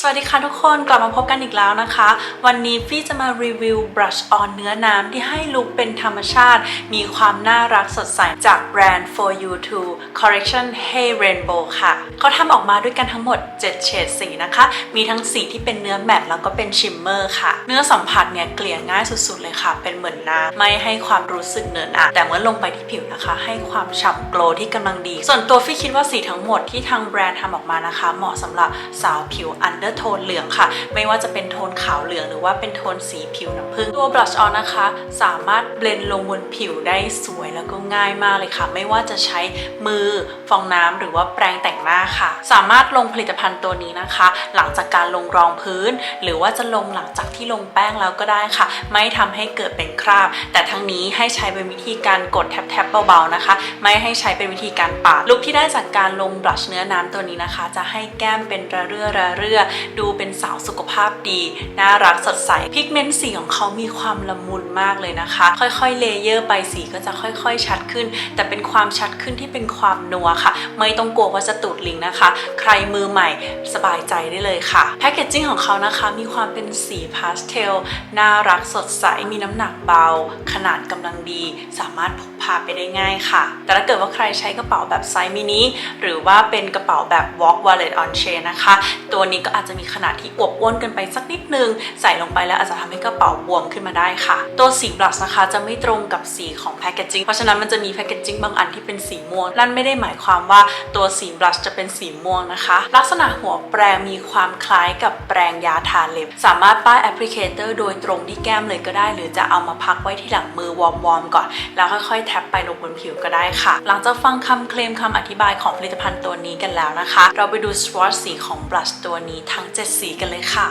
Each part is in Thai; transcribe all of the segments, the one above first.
สวัสดีค่ะทุกคนกลับมาพบกันอีกแล้วนะคะ วันนี้ฟี่จะมารีวิว brush on เนื้อน้ำที่ให้ลุคเป็นธรรมชาติ มีความน่ารักสดใสจากแบรนด์ For You To Correction Hey Rainbow ค่ะ เขาทำออกมาด้วยกันทั้งหมด 7 เฉดสีนะคะ มีทั้งสีที่เป็นเนื้อแมตต์แล้วก็เป็นชิมเมอร์ค่ะ เนื้อสัมผัสเนี่ยเกลี่ยง่ายสุดๆเลยค่ะ เป็นเหมือนน้ำไม่ให้ความรู้สึกเหนอะหนะแต่เมื่อลงไปที่ผิวนะคะ ให้ความฉ่ำโกลที่กำลังดี ส่วนตัวฟี่คิดว่าสีทั้งหมดที่ทางแบรนด์ทำออกมานะคะ เหมาะสำหรับสาวผิวอันเดอร์โทนเหลืองค่ะ ไม่ว่าจะเป็นโทนขาวเหลืองหรือว่าเป็นโทนสีผิวน้ำผึ้งตัว blush on นะคะ สามารถเบลนด์ลงบนผิวได้สวยแล้วก็ง่ายมากเลยค่ะ ไม่ว่าจะใช้มือฟองน้ำหรือว่าแปรงแต่งหน้าค่ะ สามารถลงผลิตภัณฑ์ตัวนี้นะคะ หลังจากการลงรองพื้น หรือว่าจะลงหลังจากที่ลงแป้งแล้วก็ได้ค่ะ ไม่ทำให้เกิดเป็นคราบ แต่ทั้งนี้ให้ใช้เป็นวิธีการกดแทบๆเบาๆนะคะ ไม่ให้ใช้เป็นวิธีการปาดลุคที่ได้จากการลงบลัชเนื้อน้ำตัวนี้นะคะ จะให้แก้มเป็นระเรื่อระเรื่อดูเป็นสาวสุขภาพดี น่ารักสดใส พิกเมนต์สีของเขามีความละมุนมากเลยนะคะ ค่อยๆเลเยอร์ไปสีก็จะค่อยๆ ชัดขึ้น แต่เป็นความชัดขึ้นที่เป็นความนัวค่ะ ไม่ต้องกลัวว่าจะตูดลิงนะคะ ใครมือใหม่สบายใจได้เลยค่ะ แพคเกจจิ้งของเขานะคะมีความเป็นสีพาสเทล น่ารักสดใส มีน้ำหนักเบา ขนาดกำลังดี สามารถพกพาไปได้ง่ายค่ะ แต่ถ้าเกิดว่าใครใช้กระเป๋าแบบไซส์มินิหรือว่าเป็นกระเป๋าแบบ walk wallet on chain นะคะ ตัวนี้ก็อาจจะจะมีขนาดที่อวบอ้วนเกันไปสักนิดนึง ใส่ลงไปแล้วอาจจะทำให้กระเป๋าบวมขึ้นมาได้ค่ะ ตัวสีบลัชนะคะจะไม่ตรงกับสีของแพคเกจจิ้งเพราะฉะนั้นมันจะมีแพคเกจจิ้งบางอันที่เป็นสีม่วงนั่นไม่ได้หมายความว่าตัวสีบลัชจะเป็นสีม่วงนะคะ ลักษณะหัวแปรงมีความคล้ายกับแปรงยาทาเล็บ สามารถป้ายแอปพลิเคเตอร์โดยตรงที่แก้มเลยก็ได้ หรือจะเอามาพักไว้ที่หลังมือวอร์มๆก่อน แล้วค่อยๆแท็บไปลงบนผิวก็ได้ค่ะ หลังจากฟังคำเคลมคำอธิบายของผลิตภัณฑ์ตัวนี้กันแล้วนะคะ เราไปดูสวอชสีของบลัชตัวนี้ทัั้ง 7 สีกันเลยค่ะ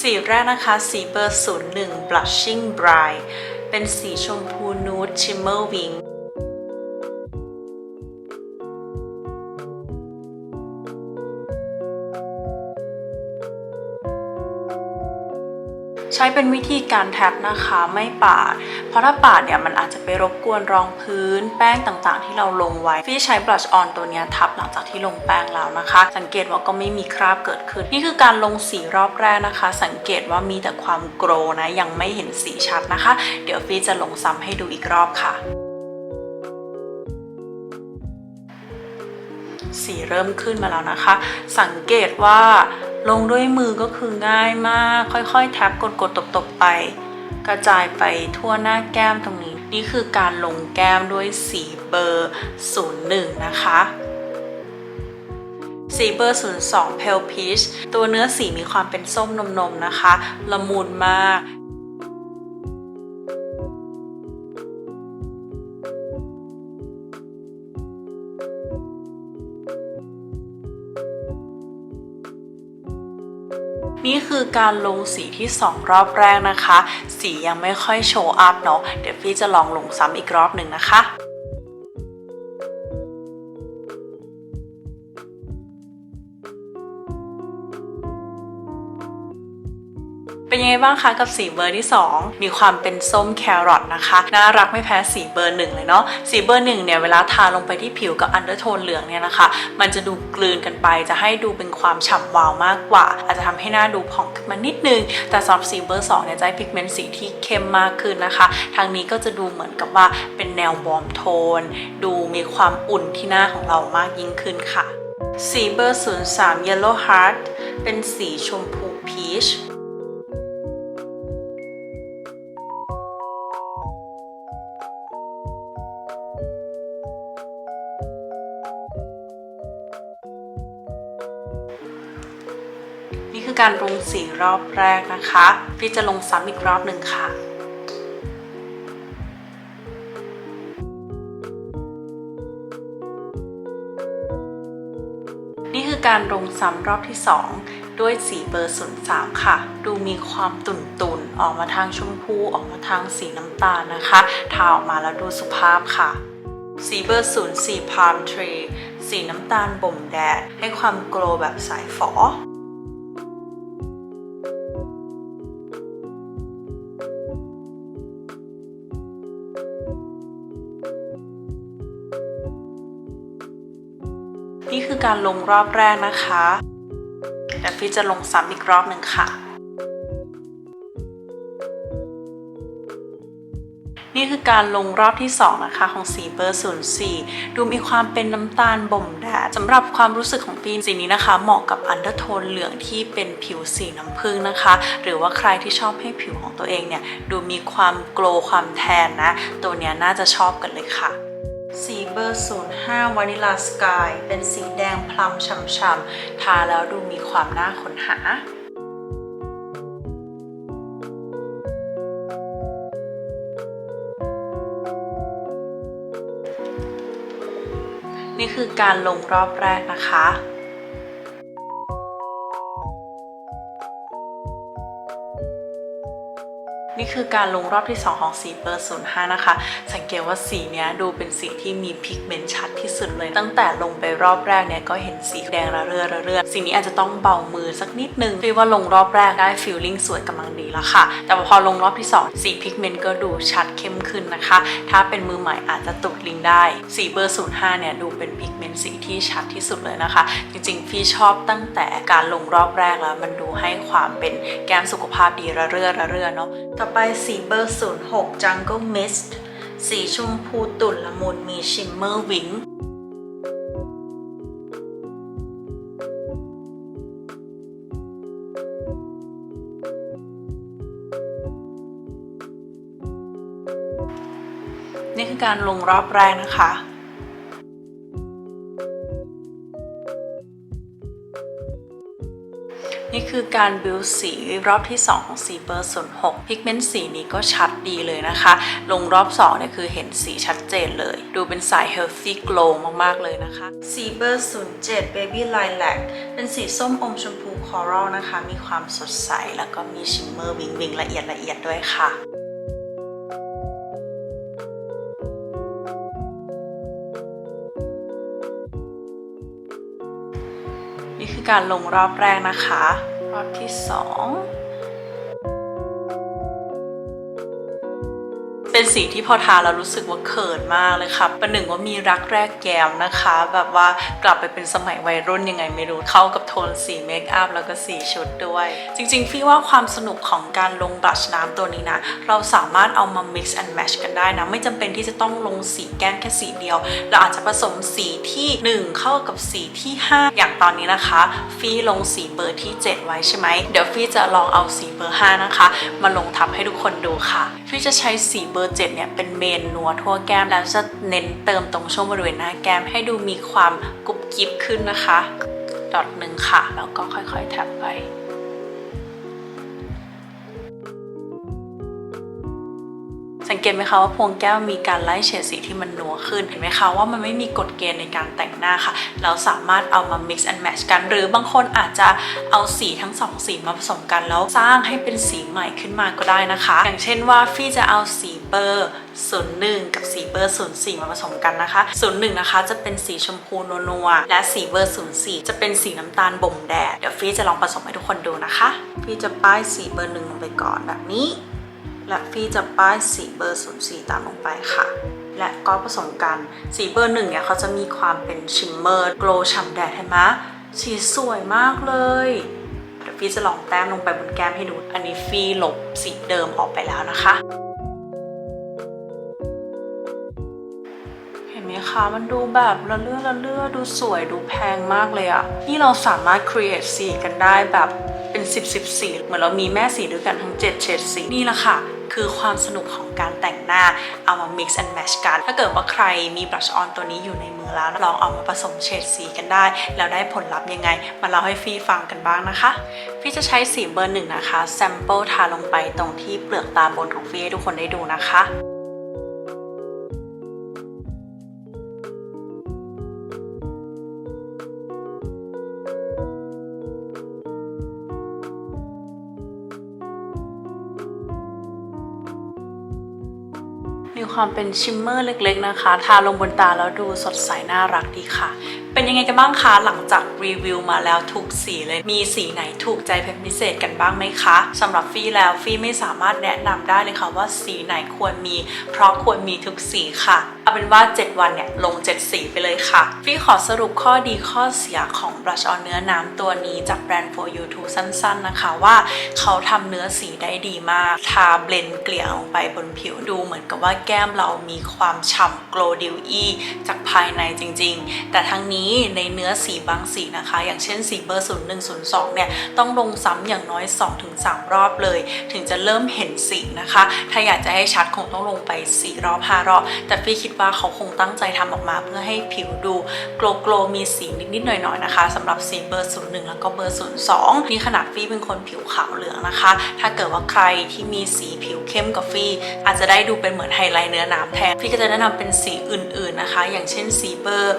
สีแรกนะคะ สีเบอร์ 01 blushing bright เป็นสีชมพูนูด shimmer wing ใช้เป็นวิธีการแท็บนะคะไม่ปาด เพราะถ้าปาดเนี่ยมันอาจจะไปรบกวนรองพื้นแป้งต่างๆ ที่เราลงไว้พี่ใช้บลัชออนตัวนี้ทับหลังจากที่ลงแป้งแล้วนะคะ สังเกตว่าก็ไม่มีคราบเกิดขึ้น นี่คือการลงสีรอบแรกนะคะ สังเกตว่ามีแต่ความโกรนะยังไม่เห็นสีชัดนะคะ เดี๋ยวพี่จะลงซ้ำให้ดูอีกรอบค่ะสีเริ่มขึ้นมาแล้วนะคะ สังเกตว่า ลงด้วยมือก็คือง่ายมาก ค่อยๆแท็บกดๆตบๆไป กระจายไปทั่วหน้าแก้มตรงนี้ นี่คือการลงแก้มด้วยสีเบอร์ 01 นะคะสีเบอร์ 02 Pale Peach ตัวเนื้อสีมีความเป็นส้มนมๆนะคะ ละมุนมาก คือการลงสีที่ 2 รอบแรกนะคะ สียังไม่ค่อยโชว์อัพเนาะเดี๋ยวพี่จะลองลงซ้ำอีกรอบหนึ่งนะคะ เป็นยังไงบ้างคะกับสีเบอร์ที่ 2 มีความเป็นส้มแครอทนะคะน่ารักไม่แพ้สีเบอร์หนึ่งเลยเนาะสีเบอร์หนึ่งเนี่ยเวลาทาลงไปที่ผิวกับอันเดอร์โทนเหลืองเนี่ยนะคะ มันจะดูกลืนกันไปจะให้ดูเป็นความฉ่ำวาวมากกว่า อาจจะทำให้หน้าดูผ่องขึ้นมานิดนึง แต่สำหรับสีเบอร์2เนี่ยจะให้พิกเมนต์สีที่เข้มมากขึ้นนะคะ ทางนี้ก็จะดูเหมือนกับว่าเป็นแนววอร์มโทน ดูมีความอุ่นที่หน้าของเรามากยิ่งขึ้นค่ะ สีเบอร์ 03 Yellow Heart เป็นสีชมพูพีช การลงสีรอบแรกนะคะ พี่จะลงซ้ำอีกรอบหนึ่งค่ะนี่คือการลงซ้ำรอบที่ 2 ด้วยสีเบอร์03ค่ะ ดูมีความตุ่นๆออกมาทางชมพูออกมาทางสีน้ำตาลนะคะทาออกมาแล้วดูสุภาพค่ะ สีเบอร์04 Palm Tree สีน้ำตาลบ่มแดด ให้ความโกลแบบสายฝอ การลงรอบแรกนะคะแต่ฟี่จะลงซ้ำอีกรอบหนึ่งค่ะ นี่คือการลงรอบที่ 2 นะคะ ของสีเบอร์ 04 ดูมีความเป็นน้ำตาลบ่มแดดสำหรับความรู้สึกของฟีนสีนี้นะคะ เหมาะกับอันเดอร์โทนเหลืองที่เป็นผิวสีน้ำผึ้งนะคะ หรือว่าใครที่ชอบให้ผิวของตัวเองเนี่ย ดูมีความโกลว์ความแทนนะ ตัวเนี้ยน่าจะชอบกันเลยค่ะ สีเบอร์ 05 วานิลาสกาย เป็นสีแดงพลัมช่ำๆ ทาแล้วดูมีความน่าค้นหานี่คือการลงรอบแรกนะคะ คือการลงรอบที่ 2 ของสีเบอร์05 นะคะ สังเกตว่าสีเนี้ยดูเป็นสีที่มีพิกเมนต์ชัดที่สุดเลย ตั้งแต่ลงไปรอบแรกเนี่ยก็เห็นสีแดงระเรื่อระเรื่อสีนี้อาจจะต้องเบามือสักนิดนึงฟีลว่าลงรอบแรกได้ฟิลลิ่งสวยกำลังดีแล้วค่ะ แต่พอลงรอบที่ 2 สีพิกเมนต์ก็ดูชัดเข้มขึ้นนะคะ ถ้าเป็นมือใหม่อาจจะตุดลิงได้ สีเบอร์ 05 เนี่ยดูเป็นพิกเมนต์สีที่ชัดที่สุดเลยนะคะ จริงๆฟี่ชอบตั้งแต่การลงรอบแรกแล้ว มันดูให้ความเป็นแก้มสุขภาพดีระเรื่อระเรื่อเนาะต่อไปสีเบอร์ 06 Jungle Mist สีชมพูตุ่นละมุนมีชิมเมอร์วิงนี่คือการลงรอบแรกนะคะ คือการบิวสีรอบที่ 2 ของสีเบอร์06พิกเมนต์สีนี้ก็ชัดดีเลยนะคะ ลงรอบ2เนี่ยคือเห็นสีชัดเจนเลย ดูเป็นสาย healthy glow มากๆเลยนะคะ สีเบอร์07 baby lilac เป็นสีส้มอมชมพู coral นะคะ มีความสดใสแล้วก็มีชิมเมอร์วิงวิงละเอียดละเอียดด้วยค่ะนี่คือการลงรอบแรกนะคะ อบที่สองเป็นสีที่พอทาแล้วรู้สึกว่าเขินมากเลยค่ะประหนึ่งว่ามีรักแรกแย้มนะคะ แบบว่ากลับไปเป็นสมัยวัยรุ่นยังไงไม่รู้เข้ากับ นสีเมคอัพแล้วก็สีชุดด้วย จริงๆฟี่ว่าความสนุกของการลงบลัชน้ำตัวนี้นะ เราสามารถเอามา mix and match กันได้นะ ไม่จำเป็นที่จะต้องลงสีแก้มแค่สีเดียว เราอาจจะผสมสีที่ 1 เข้ากับสีที่ 5 อย่างตอนนี้นะคะ ฟี่ลงสีเบอร์ที่ 7 ไว้ใช่ไหมเดี๋ยวฟี่จะลองเอาสีเบอร์ 5 นะคะ มาลงทับให้ทุกคนดูค่ะ ฟี่จะใช้สีเบอร์ 7 เนี่ยเป็นเมนนัวทั่วแก้มแล้วจะเน้นเติมตรงช่วงบริเวณหน้าแก้มให้ดูมีความกรุบกริบขึ้นนะคะ ดอทหนึ่งค่ะ แล้วก็ค่อยๆแท็บไปสังเกตไหมคะว่าพวงแก้วมีการไล่เฉดสีที่มันนัวขึ้นเห็นไหมคะว่ามันไม่มีกฎเกณฑ์ในการแต่งหน้าค่ะ เราสามารถเอามา mix and match กัน หรือบางคนอาจจะเอาสีทั้งสองสีมาผสมกันแล้วสร้างให้เป็นสีใหม่ขึ้นมาก็ได้นะคะ อย่างเช่นว่าฟี่จะเอาสี เบอร์01 กับสีเบอร์ 04 มาผสมกันนะคะ 01 นะคะจะเป็นสีชมพูนัวๆและสีเบอร์ 04 จะเป็นสีน้ำตาลบ่มแดด เดี๋ยวฟี่จะลองผสมให้ทุกคนดูนะคะ ฟี่จะป้ายสีเบอร์หนึ่งลงไปก่อนแบบนี้ และฟี่จะป้ายสีเบอร์ 04 ตามลงไปค่ะและก็ผสมกัน สีเบอร์หนึ่งเนี่ยเขาจะมีความเป็นชิมเมอร์โกลฉ่ำแดดเห็นไหมสีสวยมากเลยเดี๋ยวฟี่จะลองแต้มลงไปบนแก้มให้ดู อันนี้ฟี่ลบสีเดิมออกไปแล้วนะคะ คะ มันดูแบบละเลื่อละเลื่อดูสวยดูแพงมากเลยอะนี่เราสามารถ create สีกันได้แบบเป็น 10 10สีเหมือนเรามีแม่สีด้วยกันทั้ง 7 เฉดสีนี่แหละค่ะคือความสนุกของการแต่งหน้าเอามา mix and match กัน ถ้าเกิดว่าใครมี blush on ตัวนี้อยู่ในมือแล้ว ลองเอามาผสมเฉดสีกันได้ แล้วได้ผลลัพธ์ยังไง มาเล่าให้ฟี่ฟังกันบ้างนะคะ ฟี่จะใช้สีเบอร์หนึ่งนะคะ sample ทาลงไปตรงที่เปลือกตาบนของฟี่ให้ทุกคนได้ดูนะคะ มีความเป็นชิมเมอร์เล็กๆนะคะ ทาลงบนตาแล้วดูสดใสน่ารักดีค่ะ เป็นยังไงกันบ้างคะหลังจากรีวิวมาแล้วทุกสีเลยมีสีไหนถูกใจเป็นพิเศษกันบ้างไหมคะสำหรับฟี่แล้วฟี่ไม่สามารถแนะนำได้เลยค่ะว่าสีไหนควรมี เพราะควรมีทุกสีค่ะเอาเป็นว่า 7 วันเนี่ยลง 7 สีไปเลยค่ะ ฟี่ขอสรุปข้อดีข้อเสียของ blush on เนื้อน้ำตัวนี้จากแบรนด์ for you to สั้น ๆ นะคะว่าเขาทำเนื้อสีได้ดีมาก ทาเบลนเกลี่ยลงไปบนผิวดูเหมือนกับว่าแก้มเรามีความฉ่ำ glow dewy จากภายในจริง ๆ แต่ทั้งนี้ในเนื้อสีบางสีนะคะ อย่างเช่นสีเบอร์ 0102 เนี่ย ต้องลงซ้ำอย่างน้อย 2-3 รอบเลย ถึงจะเริ่มเห็นสีนะคะ ถ้าอยากจะให้ชัดคงต้องลงไป 4 รอบ 5 รอบ แต่ฟี่คิดว่าเขาคงตั้งใจทำออกมาเพื่อให้ผิวดูโกลโกลมีสีนิดๆหน่อยๆนะคะสำหรับสีเบอร์ 01 แล้วก็เบอร์ 02 นี่ขนาดฟี่เป็นคนผิวขาวเหลืองนะคะ ถ้าเกิดว่าใครที่มีสีผิวเข้มกว่าฟี่ อาจจะได้ดูเป็นเหมือนไฮไลท์เนื้อน้ำแทนฟี่ก็จะแนะนำเป็นสีอื่นๆนะคะ อย่างเช่นสีเบอร์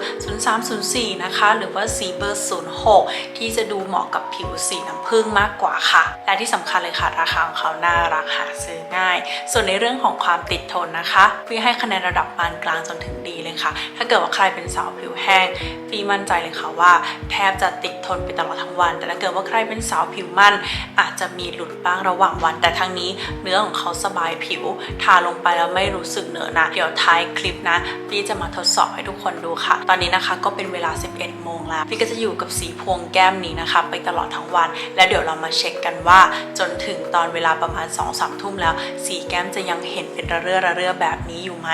0304นะคะ หรือว่าสีเบอร์ 06 ที่จะดูเหมาะกับผิวสีน้ำผึ้งมากกว่าค่ะ และที่สำคัญเลยค่ะ ราคาของเขาน่ารักหาซื้อง่าย ส่วนในเรื่องของความติดทนนะคะฟี่ให้คะแนนระดับปานกลางจนถึงดีเลยค่ะ ถ้าเกิดว่าใครเป็นสาวผิวแห้งฟี่มั่นใจเลยค่ะว่าแทบจะติดทนไปตลอดทั้งวัน แต่ถ้าเกิดว่าใครเป็นสาวผิวมันอาจจะมีหลุดบ้างระหว่างวัน แต่ทั้งนี้เนื้อของเขาสบายผิว ทาลงไปแล้วไม่รู้สึกเหนอะนะเดี๋ยวท้ายคลิปนะฟี่จะมาทดสอบให้ทุกคนดูค่ะ ตอนนี้นะคะก็เป็นเวลา11 โมงแล้วฟี่ก็จะอยู่กับสีพวงแก้มนี้นะคะ ไปตลอดทั้งวัน และเดี๋ยวเรามาเช็คกันว่า จนถึงตอนเวลาประมาณ 2-3 ทุ่มแล้ว สีแก้มจะยังเห็นเป็นระเรื่อระเรื่อแบบนี้อยู่ไหม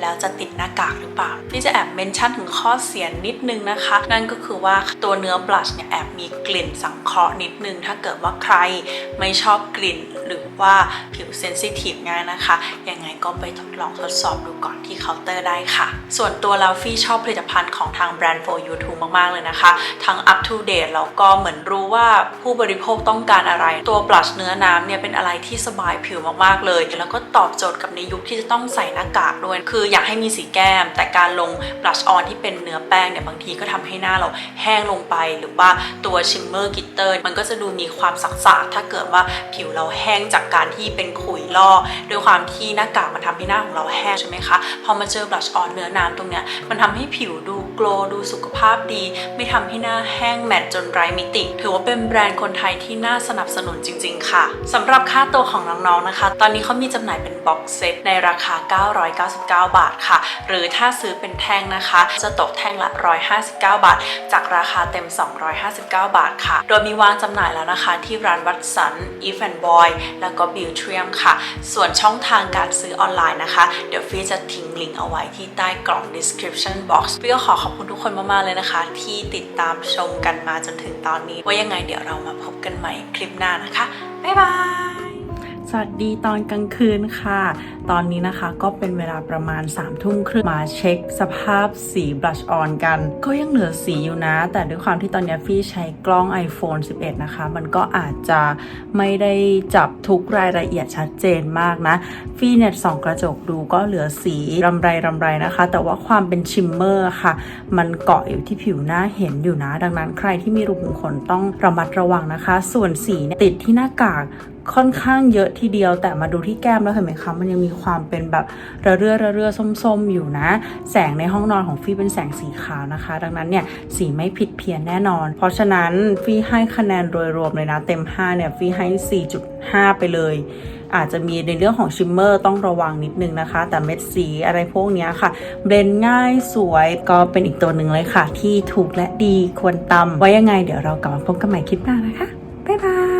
แล้วจะติดหน้ากากหรือเปล่า พี่จะแอบเมนชั่นถึงข้อเสียนิดนึงนะคะ นั่นก็คือว่าตัวเนื้อบลัชเนี่ยแอบมีกลิ่นสังเคราะห์นิดนึง ถ้าเกิดว่าใครไม่ชอบกลิ่นหรือว่าผิวเซนซิทีฟง่ายนะคะ ยังไงก็ไปทดลองทดสอบดูก่อนที่เคาน์เตอร์ได้ค่ะ ส่วนตัวแล้วฟี่ชอบผลิตภัณฑ์ของทางแบรนด์ for you too มากๆเลยนะคะ ทั้ง up to date แล้วก็เหมือนรู้ว่าผู้บริโภคต้องการอะไร ตัวบลัชเนื้อน้ำเนี่ยเป็นอะไรที่สบายผิวมากๆเลย แล้วก็ตอบโจทย์กับในยุคที่จะต้องใส่หน้ากากด้วย คืออยากให้มีสีแก้ม แต่การลงบลัชออนที่เป็นเนื้อแป้งเนี่ยบางทีก็ทำให้หน้าเราแห้งลงไป หรือว่าตัวชิมเมอร์กิตเตอร์มันก็จะดูมีความสักๆถ้าเกิดว่าผิวเราแห้งจากการที่เป็นขุยลอกด้วยความที่หน้ากากมันทำให้หน้าของเราแห้งใช่ไหมคะ พอมาเจอบลัชออนเนื้อน้ำตรงเนี้ยมันทำให้ผิวดู โกลดูสุขภาพดี ไม่ทำให้หน้าแห้งแมตจนไร้มิติ ถือว่าเป็นแบรนด์คนไทยที่น่าสนับสนุนจริง ๆ ค่ะสำหรับค่าตัวของน้องๆนะคะ ตอนนี้เขามีจำหน่ายเป็นบ็อกเซตในราคา 999 บาทค่ะ หรือถ้าซื้อเป็นแท่งนะคะ จะตกแท่งละ 159 บาท จากราคาเต็ม 259 บาทค่ะ โดยมีวางจำหน่ายแล้วนะคะที่ร้านวัตสัน e f and Boy แล้วก็ b e a u t r i u m ค่ะ ส่วนช่องทางการซื้อออนไลน์นะคะ เดี๋ยวฟี่จะทิ้งลิงก์เอาไว้ที่ใต้กล่อง description box ฟี่ก็ขอขอบคุณทุกคนมากๆเลยนะคะ ที่ติดตามชมกันมาจนถึงตอนนี้ ว่ายังไงเดี๋ยวเรามาพบกันใหม่คลิปหน้านะคะ บ๊ายบาย สวัสดีตอนกลางคืนค่ะ ตอนนี้นะคะก็เป็นเวลาประมาณ3ามทุ่มครึ่งมาเช็คสภาพสีบลัชออนกัน ก็ยังเหลือสีอยู่นะ แต่ด้วยความที่ตอนนี้ฟี่ใช้กล้อง iPhone 11 นะคะ มันก็อาจจะไม่ได้จับทุกรายละเอียดชัดเจนมากนะ ฟี่เนี่ยส่องกระจกดูก็เหลือสีรำไรรำไรนะคะ แต่ว่าความเป็นชิมเมอร์ค่ะ มันเกาะอยู่ที่ผิวหน้าเห็นอยู่นะ ดังนั้นใครที่มีรูขุมขนต้องระมัดระวังนะคะ ส่วนสีเนี่ยติดที่หน้ากาก ค่อนข้างเยอะทีเดียว แต่มาดูที่แก้มแล้วเห็นไหมคะมันยังมีความเป็นแบบระเรื่อระเรื่อส้มๆ อยู่นะ แสงในห้องนอนของฟี่เป็นแสงสีขาวนะคะ ดังนั้นเนี่ยสีไม่ผิดเพี้ยนแน่นอน เพราะฉะนั้นฟี่ให้คะแนนโดยรวมเลยนะ เต็ม 5 เนี่ยฟี่ให้ 4.5 ไปเลยอาจจะมีในเรื่องของชิมเมอร์ต้องระวังนิดนึงนะคะ แต่เม็ดสีอะไรพวกนี้ค่ะเบลนด์ง่ายสวยก็เป็นอีกตัวหนึ่งเลยค่ะ ที่ถูกและดีควรตำไว้ยังไงเดี๋ยวเรากลับมาพบกันใหม่คลิปหน้านะคะ บ๊ายบาย